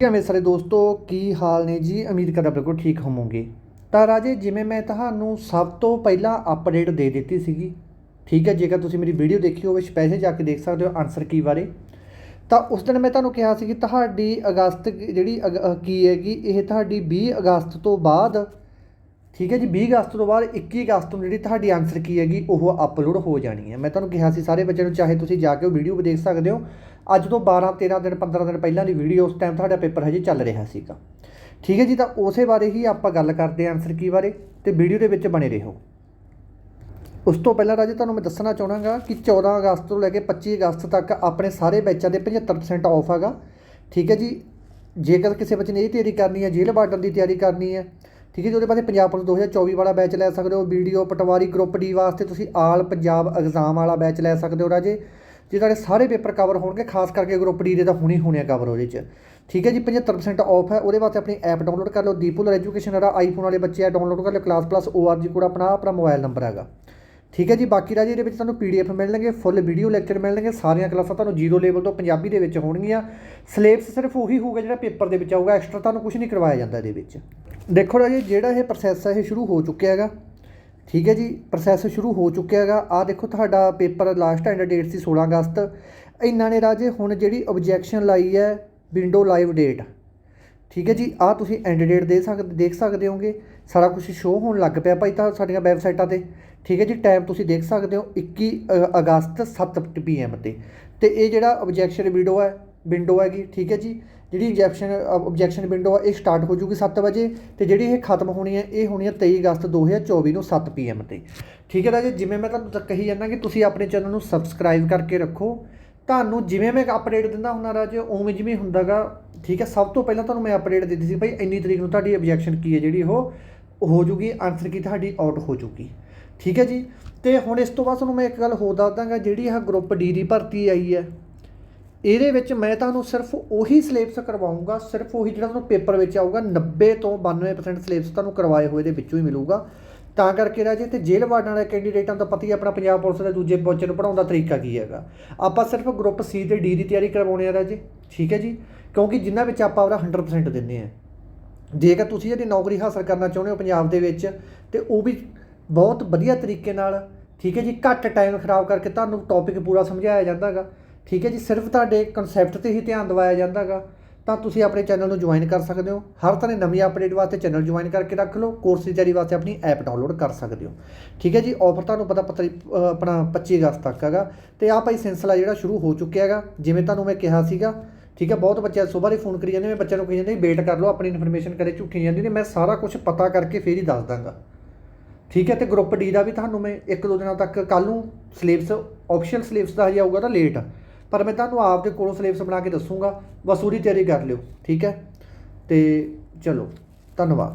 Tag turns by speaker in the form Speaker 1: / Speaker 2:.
Speaker 1: ਠੀਕ ਹੈ ਮੇਰੇ ਸਾਰੇ ਦੋਸਤੋ, ਕੀ ਹਾਲ ਨੇ ਜੀ? ਉਮੀਦ ਕਰਦਾ ਬਿਲਕੁਲ ਠੀਕ ਹੋਵੋਗੇ। ਤਾਂ ਰਾਜੇ, ਜਿਵੇਂ ਮੈਂ ਤੁਹਾਨੂੰ ਸਭ ਤੋਂ ਪਹਿਲਾਂ ਅਪਡੇਟ ਦੇ ਦਿੱਤੀ ਸੀਗੀ, ਠੀਕ ਹੈ, ਜੇਕਰ ਤੁਸੀਂ ਮੇਰੀ ਵੀਡੀਓ ਦੇਖੀ ਹੋਵੇ, ਸਪੈਸ਼ਲ ਜਾ ਕੇ ਦੇਖ ਸਕਦੇ ਹੋ ਆਨਸਰ ਕੀ ਬਾਰੇ। ਤਾਂ ਉਸ ਦਿਨ ਮੈਂ ਤੁਹਾਨੂੰ ਕਿਹਾ ਸੀ ਕਿ ਤੁਹਾਡੀ ਅਗਸਤ ਜਿਹੜੀ ਅਗ- ਕੀ ਹੈਗੀ, ਇਹ ਤੁਹਾਡੀ 20 ਅਗਸਤ ਤੋਂ ਬਾਅਦ ਠੀਕ ਹੈ ਜੀ 20 ਅਗਸਤ ਤੋਂ ਬਾਅਦ 21 ਅਗਸਤ ਨੂੰ ਜਿਹੜੀ ਤੁਹਾਡੀ ਆਨਸਰ ਕੀ ਹੈਗੀ, ਉਹ ਅਪਲੋਡ ਹੋ ਜਾਣੀ ਹੈ। ਮੈਂ ਤੁਹਾਨੂੰ ਕਿਹਾ ਸੀ, ਸਾਰੇ ਬੱਚਿਆਂ ਨੂੰ ਚਾਹੇ ਤੁਸੀਂ ਜਾ ਕੇ ਉਹ ਵੀਡੀਓ ਵੀ ਦੇਖ ਸਕਦੇ ਹੋ। ਅੱਜ ਤੋਂ 12 13 ਦਿਨ 15 ਦਿਨ ਪਹਿਲਾਂ ਦੀ ਵੀਡੀਓ ਉਸ ਟਾਈਮ ਤੁਹਾਡਾ ਪੇਪਰ ਹਜੇ ਚੱਲ ਰਿਹਾ ਸੀਗਾ। ਠੀਕ ਹੈ ਜੀ, ਤਾਂ ਉਸੇ ਬਾਰੇ ਹੀ ਆਪਾਂ ਗੱਲ ਕਰਦੇ ਹਾਂ ਆਨਸਰ ਕੀ ਬਾਰੇ ਤੇ ਵੀਡੀਓ ਦੇ ਵਿੱਚ ਬਣੇ ਰਹੋ। ਉਸ ਤੋਂ ਪਹਿਲਾਂ ਰਾਜੇ, ਤੁਹਾਨੂੰ ਮੈਂ ਦੱਸਣਾ ਚਾਹਣਾਗਾ ਕਿ 14 ਅਗਸਤ ਤੋਂ ਲੈ ਕੇ 25 ਅਗਸਤ ਤੱਕ ਆਪਣੇ ਸਾਰੇ ਬੈਚਾਂ ਦੇ 75% ਆਫ ਹੈਗਾ। ਠੀਕ ਹੈ ਜੀ, ਜੇਕਰ ਕਿਸੇ ਬੱਚੇ ਨੇ ਇਹ ਤਿਆਰੀ ਕਰਨੀ ਹੈ, ਜੇਲ੍ਹ ਬਾਰਡਰ ਦੀ ਤਿਆਰੀ ਕਰਨੀ ਹੈ ਠੀਕ ਹੈ ਜੀ, ਉਹਦੇ ਬਾਅਦ ਪੰਜਾਬ ਪੁਲਿਸ 2024 ਵਾਲਾ ਬੈਚ ਲੈ ਸਕਦੇ ਹੋ ਵੀਡੀਓ ਪਟਵਾਰੀ ਗਰੁੱਪ ਡੀ ਵਾਸਤੇ ਤੁਸੀਂ ਆਲ ਪੰਜਾਬ ਐਗਜ਼ਾਮ ਵਾਲਾ ਬੈਚ ਲੈ ਸਕਦੇ ਹੋ ਰਾਜੇ। ਜੇ ਤੁਹਾਡੇ ਸਾਰੇ ਪੇਪਰ ਕਵਰ ਹੋਣਗੇ, ਖਾਸ ਕਰਕੇ ਗਰੁੱਪ ਡੀ ਦੇ ਤਾਂ ਹੁਣੀ ਹੋਣੇ ਆ ਕਵਰ ਉਹਦੇ 'ਚ। ਠੀਕ ਹੈ ਜੀ 75% ਆਫ ਹੈ, ਉਹਦੇ ਵਾਸਤੇ ਆਪਣੀ ਐਪ ਡਾਊਨਲੋਡ ਕਰ ਲਓ। ਦੀਪੂਲਰ ਐਜੂਕੇਸ਼ਨ ਜਿਹੜਾ ਆਈਫੋਨ ਵਾਲੇ ਬੱਚੇ ਆ ਡਾਊਨਲੋਡ ਕਰ ਲਓ। ਕਲਾਸ ਪਲੱਸ ORG ਕੋਡ ਆਪਣਾ ਆਪਣਾ ਮੋਬਾਈਲ ਨੰਬਰ ਹੈਗਾ। ਠੀਕ ਹੈ ਜੀ, ਬਾਕੀ ਰਾਜੀ ਇਹਦੇ ਵਿੱਚ ਤੁਹਾਨੂੰ ਪੀਡੀਐਫ ਮਿਲਣਗੇ ਫੁੱਲ ਵੀਡੀਓ ਲੈਕਚਰ ਮਿਲਣਗੇ, ਸਾਰੀਆਂ ਕਲਾਸਾਂ ਤੁਹਾਨੂੰ ਜ਼ੀਰੋ ਲੈਵਲ ਤੋਂ ਪੰਜਾਬੀ ਦੇ ਵਿੱਚ ਹੋਣਗੀਆਂ। ਸਿਲੇਬਸ ਸਿਰਫ ਉਹੀ ਹੋਊਗਾ ਜਿਹੜਾ ਪੇਪਰ ਦੇ ਵਿੱਚ ਆਊਗਾ ਐਕਸਟਰਾ ਤੁਹਾਨੂੰ ਕੁਝ ਨਹੀਂ ਕਰਵਾਇਆ ਜਾਂਦਾ ਇਹਦੇ ਵਿੱਚ। ਦੇਖੋ ਰਾਜੇ ਜਿਹੜਾ ਇਹ ਪ੍ਰੋਸੈਸ ਹੈ ਇਹ ਸ਼ੁਰੂ ਹੋ ਚੁੱਕਿਆ ਹੈਗਾ। ਠੀਕ ਹੈ ਜੀ ਪ੍ਰੋਸੈਸ ਸ਼ੁਰੂ ਹੋ ਚੁੱਕਿਆ ਹੈਗਾ। ਆ ਦੇਖੋ ਤੁਹਾਡਾ ਪੇਪਰ ਲਾਸਟ ਐਂਡ ਡੇਟ ਸੀ 16 ਅਗਸਤ। ਇਹਨਾਂ ਨੇ ਰਾਜੇ ਹੁਣ ਜਿਹੜੀ ਆਬਜੈਕਸ਼ਨ ਲਾਈ ਹੈ ਵਿੰਡੋ ਲਾਈਵ ਡੇਟ ਠੀਕ ਹੈ ਜੀ ਆ ਤੁਸੀਂ ਐਂਡ ਡੇਟ ਦੇ ਸਕਦੇ ਦੇਖ ਸਕਦੇ ਹੋਗੇ। ਸਾਰਾ ਕੁਝ ਸ਼ੋਅ ਹੋਣ ਲੱਗ ਪਿਆ ਭਾਈ ਤਾਂ ਸਾਡੀਆਂ ਵੈਬਸਾਈਟਾਂ ਤੇ। ਠੀਕ ਹੈ ਜੀ ਟਾਈਮ ਤੁਸੀਂ ਦੇਖ ਸਕਦੇ ਹੋ 21 ਅ, ਅਗਸਤ 7 ਪੀਐਮ ਤੇ। ਤੇ ਇਹ ਜਿਹੜਾ ਆਬਜੈਕਸ਼ਨ ਵਿੰਡੋ ਹੈ ਵਿੰਡੋ ਹੈਗੀ। ਠੀਕ ਹੈ ਜੀ ਜਿਹੜੀ ਆਬਜੈਕਸ਼ਨ ਆਬਜੈਕਸ਼ਨ ਵਿੰਡੋ ਆ, ਇਹ ਸਟਾਰਟ ਹੋ ਜੂਗੀ 7 ਵਜੇ ਤੇ ਜਿਹੜੀ ਇਹ ਖਤਮ ਹੋਣੀ ਹੈ ਇਹ ਹੋਣੀ ਹੈ 23 ਅਗਸਤ 2024 ਨੂੰ 7 ਪੀਐਮ ਤੇ। ਠੀਕ ਹੈ ਰਾਜੇ ਜਿਵੇਂ ਮੈਂ ਤੁਹਾਨੂੰ ਤਾਂ ਕਹੀ ਜਾਂਦਾ ਕਿ ਤੁਸੀਂ ਆਪਣੇ ਚੈਨਲ ਨੂੰ ਸਬਸਕ੍ਰਾਈਬ ਕਰਕੇ ਰੱਖੋ। ਤੁਹਾਨੂੰ ਜਿਵੇਂ ਮੈਂ ਅਪਡੇਟ ਦਿੰਦਾ ਹੁੰਦਾ ਰਾਜੇ, ਉਵੇਂ ਜਿਵੇਂ ਹੁੰਦਾਗਾ। ਠੀਕ ਹੈ, ਸਭ ਤੋਂ ਪਹਿਲਾਂ ਤੁਹਾਨੂੰ ਮੈਂ ਅਪਡੇਟ ਦਿੱਤੀ ਸੀ, ਭਾਈ ਇੰਨੀ ਤਰੀਕ ਨੂੰ ਤੁਹਾਡੀ ਆਬਜੈਕਸ਼ਨ ਕੀ ਹੈ ਜਿਹੜੀ ਉਹ ਹੋ ਜੂਗੀ ਆਨਸਰ ਕੀ, ਤੁਹਾਡੀ ਆਊਟ ਹੋ ਜੂਗੀ। ਠੀਕ ਹੈ ਜੀ, ਤੇ ਹੁਣ ਇਸ ਤੋਂ ਬਾਅਦ ਤੁਹਾਨੂੰ ਮੈਂ ਇੱਕ ਗੱਲ ਹੋਰ ਦੱਸ ਦਾਂਗਾ, ਜਿਹੜੀ ਆਹ ਗਰੁੱਪ ਡੀ ਦੀ ਭਰਤੀ ਆਈ ਹੈ। ਇਹਦੇ ਵਿੱਚ ਮੈਂ ਤੁਹਾਨੂੰ ਸਿਰਫ ਉਹੀ ਸਿਲੇਬਸ ਕਰਵਾਉਂਗਾ, ਸਿਰਫ ਉਹੀ ਜਿਹੜਾ ਤੁਹਾਨੂੰ ਪੇਪਰ ਵਿੱਚ ਆਊਗਾ 90 ਤੋਂ 92% ਸਿਲੇਬਸ ਤੁਹਾਨੂੰ ਕਰਵਾਏ ਹੋਏ ਦੇ ਵਿੱਚੋਂ ਹੀ ਮਿਲੂਗਾ। ਤਾਂ ਕਰਕੇ ਰਾਜੇ ਤੇ ਜੇਲ੍ਹ ਵਾਰਡਨ ਵਾਲੇ ਕੈਂਡੀਡੇਟਾਂ ਦਾ ਪਤਾ ਹੀ ਆਪਣਾ ਪੰਜਾਬ ਪੁਲਿਸ ਦੇ ਦੂਜੇ ਬੱਚੇ ਨੂੰ ਪੜਾਉਣ ਦਾ ਤਰੀਕਾ ਕੀ ਹੈਗਾ। ਆਪਾਂ ਸਿਰਫ ਗਰੁੱਪ ਸੀ ਤੇ ਡੀ ਦੀ ਤਿਆਰੀ ਕਰਵਾਉਣੀ ਆ ਰਾਜੇ, ਠੀਕ ਹੈ ਜੀ? ਕਿਉਂਕਿ ਜਿਨ੍ਹਾਂ ਵਿੱਚ ਆਪਾਂ ਉਹਦਾ 100% ਦਿੰਦੇ ਆ। ਜੇਕਰ ਤੁਸੀਂ ਜਿਹੜੀ ਨੌਕਰੀ ਹਾਸਲ ਕਰਨਾ ਚਾਹੁੰਦੇ ਹੋ ਪੰਜਾਬ ਦੇ ਵਿੱਚ, ਤੇ ਉਹ ਵੀ ਬਹੁਤ ਵਧੀਆ ਤਰੀਕੇ ਨਾਲ, ਠੀਕ ਹੈ ਜੀ? ਘੱਟ ਟਾਈਮ ਖਰਾਬ ਕਰਕੇ ਤੁਹਾਨੂੰ ਟੌਪਿਕ ਪੂਰਾ ਸਮਝਾਇਆ ਜਾਂਦਾਗਾ ਠੀਕ ਹੈ ਜੀ, ਸਿਰਫ ਤੁਹਾਡੇ ਕਨਸੈਪਟ ਤੇ ਹੀ ਧਿਆਨ ਦਿਵਾਇਆ ਜਾਂਦਾਗਾ, ਤਾਂ ਤੁਸੀਂ ਆਪਣੇ ਚੈਨਲ ਨੂੰ ਜੁਆਇਨ ਕਰ ਸਕਦੇ ਹੋ। ਹਰ ਤਰ੍ਹਾਂ ਦੀ ਨਵੀਂ ਅਪਡੇਟ ਵਾਸਤੇ ਚੈਨਲ ਜੁਆਇਨ ਕਰਕੇ ਰੱਖ ਲਓ ਕੋਰਸ ਦੀ ਤਿਆਰੀ ਵਾਸਤੇ ਆਪਣੀ ਐਪ ਡਾਊਨਲੋਡ ਕਰ ਸਕਦੇ ਹੋ। ਠੀਕ ਹੈ ਜੀ ਆਫਰ ਤੁਹਾਨੂੰ ਪਤਾ ਪਤਾ ਆਪਣਾ 25 ਅਗਸਤ ਤੱਕ ਹੈਗਾ। ਤੇ ਆਹ ਭਾਈ ਸਿਲਸਿਲਾ ਜਿਹੜਾ ਸ਼ੁਰੂ ਹੋ ਚੁੱਕਿਆ ਹੈਗਾ, ਜਿਵੇਂ ਤੁਹਾਨੂੰ ਮੈਂ ਕਿਹਾ ਸੀਗਾ, ਠੀਕ ਹੈ, ਬਹੁਤ ਬੱਚੇ ਸੁਬਾਹ ਹੀ ਫੋਨ ਕਰੀ ਜਾਂਦੇ ਮੈਂ ਬੱਚਿਆਂ ਨੂੰ ਕਹੀ ਜਾਂਦੇ ਵੇਟ ਕਰ ਲਓ, ਆਪਣੀ ਇਨਫੋਰਮੇਸ਼ਨ ਕਰੇ ਝੂਠੀ ਜਾਂਦੀ ਨੇ ਮੈਂ ਸਾਰਾ ਕੁਝ ਪਤਾ ਕਰਕੇ ਫੇਰ ਹੀ ਦੱਸ ਦਾਂਗਾ। ਠੀਕ ਹੈ, ਤੇ ਗਰੁੱਪ ਡੀ ਦਾ ਵੀ ਤੁਹਾਨੂੰ ਮੈਂ ਇੱਕ ਦੋ ਦਿਨਾਂ ਤੱਕ ਕੱਲ ਨੂੰ ਸਿਲੇਬਸ ਆਪਸ਼ਨਲ ਸਿਲੇਬਸ ਦਾ ਹਜੇ ਆਊਗਾ ਤਾਂ ਲੇਟ ਪਰ ਮੈਂ ਤੁਹਾਨੂੰ ਆਪ ਦੇ ਕੋਲੋਂ ਸਿਲੇਬਸ ਬਣਾ ਕੇ ਦੱਸੂੰਗਾ, ਬਸ ਉਹਦੀ ਤਿਆਰੀ ਕਰ ਲਿਓ, ਠੀਕ ਹੈ? ਅਤੇ ਚਲੋ, ਧੰਨਵਾਦ।